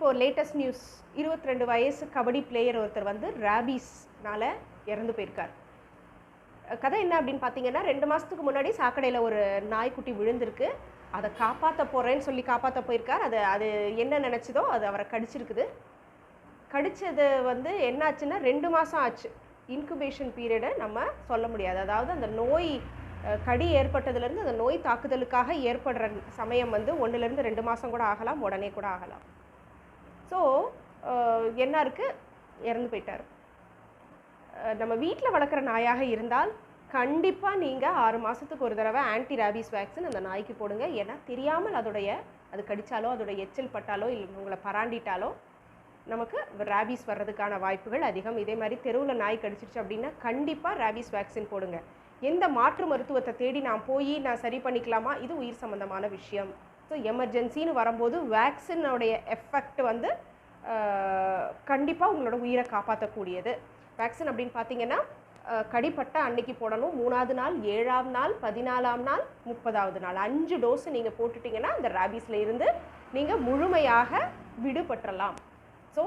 இப்போது latest news இருபத்தி ரெண்டு வயசு கபடி பிளேயர் ஒருத்தர் வந்து ரேபீஸ்னால இறந்து போயிருக்கார். கதை என்ன அப்படின்னு பார்த்தீங்கன்னா ரெண்டு மாதத்துக்கு முன்னாடி சாக்கடையில் ஒரு நாய்க்குட்டி விழுந்திருக்கு. அதை காப்பாற்ற போகிறேன்னு சொல்லி காப்பாற்ற போயிருக்கார். அது அது என்ன நினச்சதோ அது அவரை கடிச்சிருக்குது. கடிச்சது வந்து என்னாச்சுன்னா ரெண்டு மாதம் ஆச்சு. இன்குபேஷன் பீரியடை நம்ம சொல்ல முடியாது. அதாவது அந்த நோய் கடி ஏற்பட்டதுலேருந்து அந்த நோய் தாக்குதலுக்காக ஏற்படுற சமயம் வந்து ஒன்றுலேருந்து ரெண்டு மாதம் கூட ஆகலாம் உடனே கூட ஆகலாம். ஸோ uh, என்னாருக்கு இறந்து போயிட்டார். நம்ம வீட்டில் வளர்க்குற நாயாக இருந்தால் கண்டிப்பாக நீங்கள் ஆறு மாதத்துக்கு ஒரு தடவை ஆன்டி ரேபிஸ் வேக்சின் அந்த நாய்க்கு போடுங்க. ஏன்னா தெரியாமல் அதோடைய அது கடித்தாலோ அதோடைய எச்சில் பட்டாலோ இல்லை உங்களை பராண்டிட்டாலோ நமக்கு ரேபிஸ் வர்றதுக்கான வாய்ப்புகள் அதிகம். இதே மாதிரி தெருவில் நாய் கடிச்சிருச்சு அப்படின்னா கண்டிப்பாக ரேபிஸ் வேக்சின் போடுங்க. எந்த மாற்று மருத்துவத்தை தேடி நான் போய் நான் சரி பண்ணிக்கலாமா? இது உயிர் சம்மந்தமான விஷயம். ஸோ எமர்ஜென்சின்னு வரும்போது வேக்சினோடைய எஃபெக்ட் வந்து கண்டிப்பாக உங்களோட உயிரை காப்பாற்றக்கூடியது வேக்சின் அப்படின்னு பார்த்தீங்கன்னா கடிப்பட்ட அன்னைக்கு போடணும். மூணாவது நாள் ஏழாம் நாள் பதினாலாம் நாள் முப்பதாவது நாள். அஞ்சு டோஸ் நீங்கள் போட்டுட்டிங்கன்னா அந்த ரேபீஸில் இருந்து நீங்கள் முழுமையாக விடுபற்றலாம் ஸோ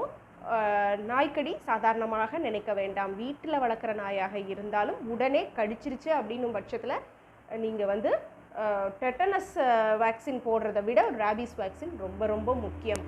நாய்க்கடி சாதாரணமாக நினைக்க வேண்டாம். வீட்டில் வளர்க்குற நாயாக இருந்தாலும் உடனே கடிச்சிருச்சு அப்படின்னும் பட்சத்தில் நீங்கள் வந்து டெட்டனஸ் வேக்சின் போடுறத விட ரேபிஸ் வேக்சின் ரொம்ப ரொம்ப முக்கியம்.